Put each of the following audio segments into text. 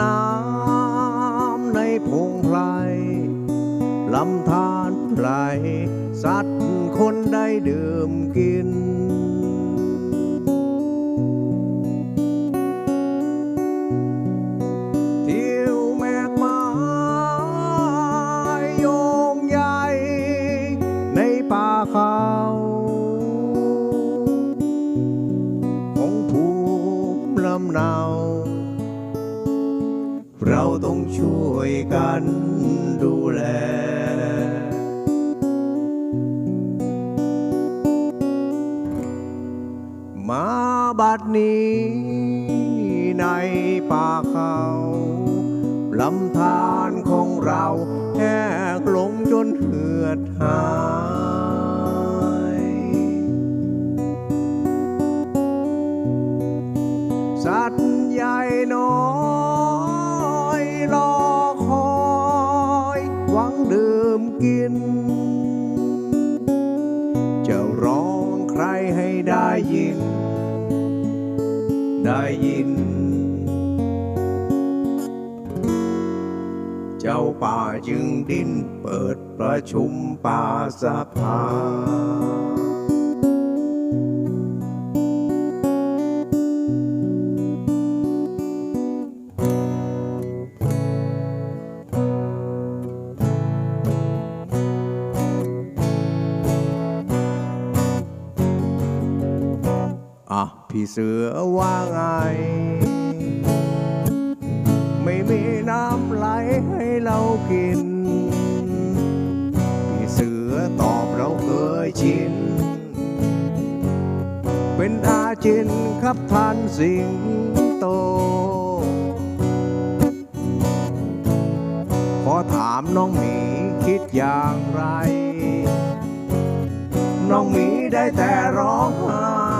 น้ำในพงไพรลำธารไหลสัตว์คนได้ดื่มกินันดูแล มาบัดนี้ในป่าเขาลำธารของเราแหกลงจนเหือดหา ให้ได้ยิน ได้ยิน เจ้าป่าจึงดิ้นเปิดประชุมป่าสภา พี่เสือว่าไง ไม่มีน้ำไหลให้เรากิน พี่เสือตอบเราเคยชิน เป็นอาจินครับท่านสิงโต ขอถามน้องหมีคิดอย่างไร น้องหมีได้แต่ร้องไห้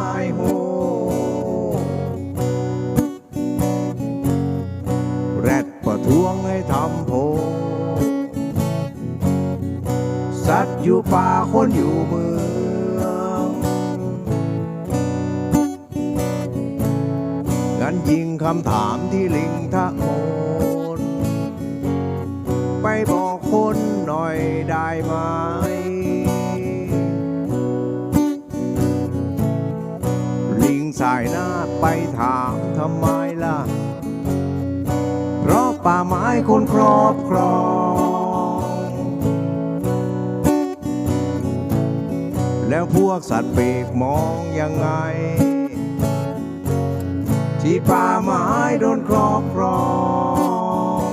อยู่ป่าคนอยู่เมืองงั้นยิงคำถามที่ลิงทะโมนไปบอกคนหน่อยได้ไหมลิงสายหน้าไปถามทำไมล่ะ เพราะป่าไม้คนครอบครอง แล้วพวกสัตว์ปีกมองยังไง ที่ป่าไม้โดนครอบครอง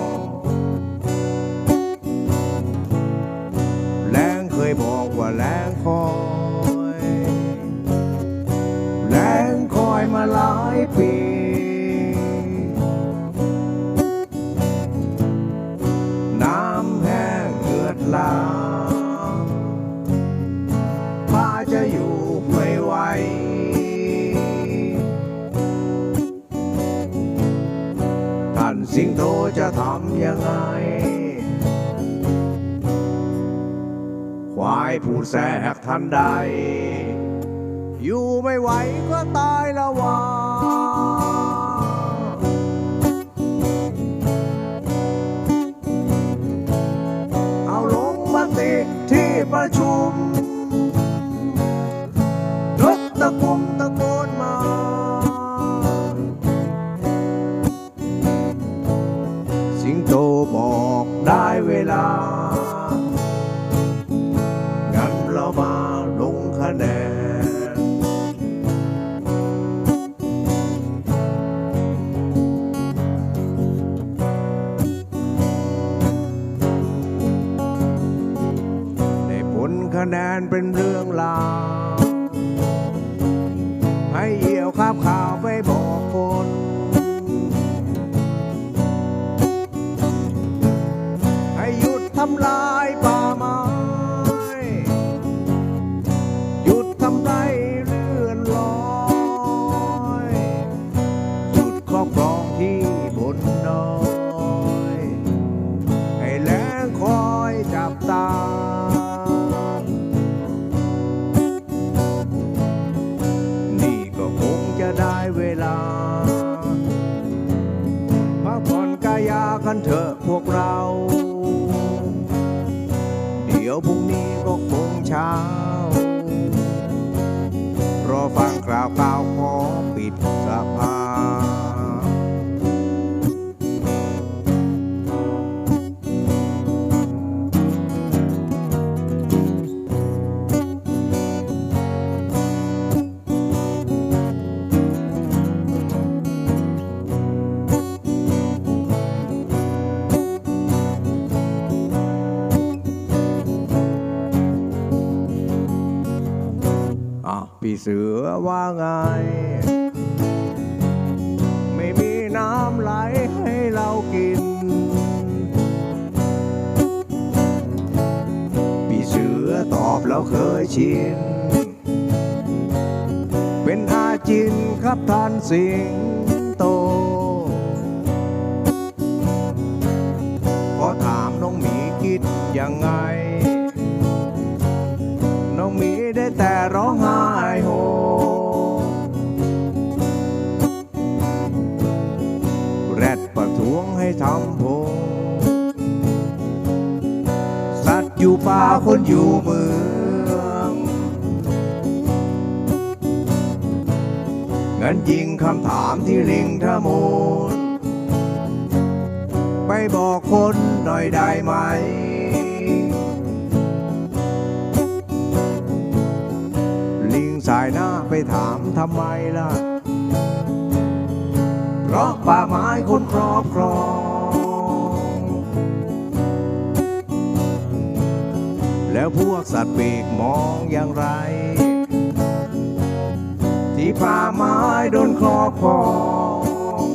แรงเคยบอกว่าแรงคอยแรงคอยมาหลายปีน้ำแห้งเหือดลา จะทำยังไง ควายพูดแทรกทันใด อยู่ไม่ไหวก็ตายละวาเอาลงมติที่ประชุมนกตะกุมตะกนม เป็นเรื่องราวให้เหี่ยวข้าบข่าวไปบอกคนให้หยุดทำลายป่าาวข่ เสือว่าไง ไม่มีน้ำไหลให้เรากิน พี่เสือตอบแล้วเคยชิน เป็นอาจินครับท่านสิงโตขอถามน้องหมีคิดยังไง อยู่เมืองงั้นยิงคำถามที่ลิงทะมูลไปบอกคนหน่อยได้ไหม ลิงสายหน้าไปถามทำไมล่ะ เพราะป่าไม้คนครอบครอง แล้วพวกสัตว์ปีกมองอย่างไร ที่ป่าไม้โดนครอบครอง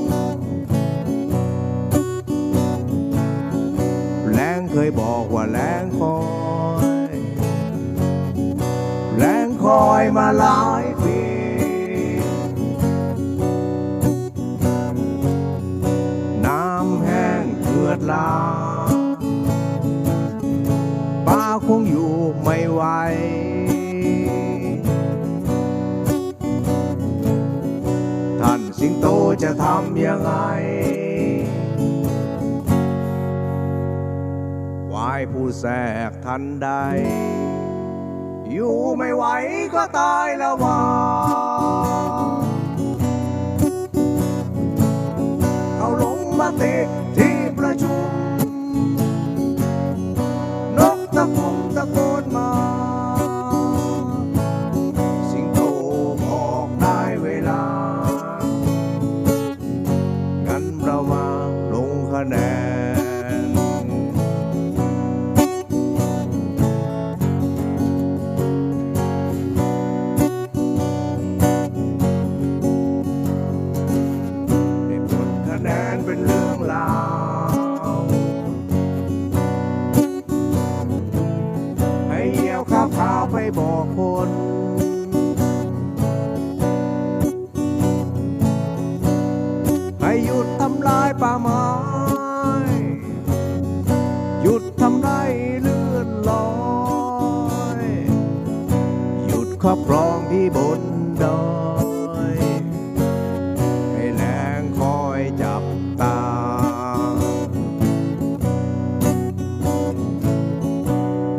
แรงเคยบอกว่าแรงคอยแรงคอยมาหลายปีน้ำแห้งเกือดลาป้า คงอยู่ไม่ไหวท่านสิงโตจะทำยังไงวายผู้แทรกทันใด อยู่ไม่ไหวก็ตายแล้ววาเอาลงมาติที่ประชุม ครอบครองที่บนดอยให้แรงคอยจับตา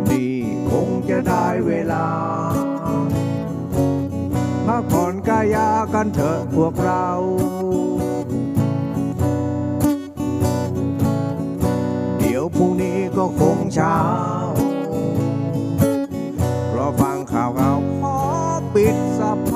นี่คงจะได้เวลาพักผ่อนกายากันเถอะพวกเราเดี๋ยวพรุ่งนี้ก็คงเช้า ปิด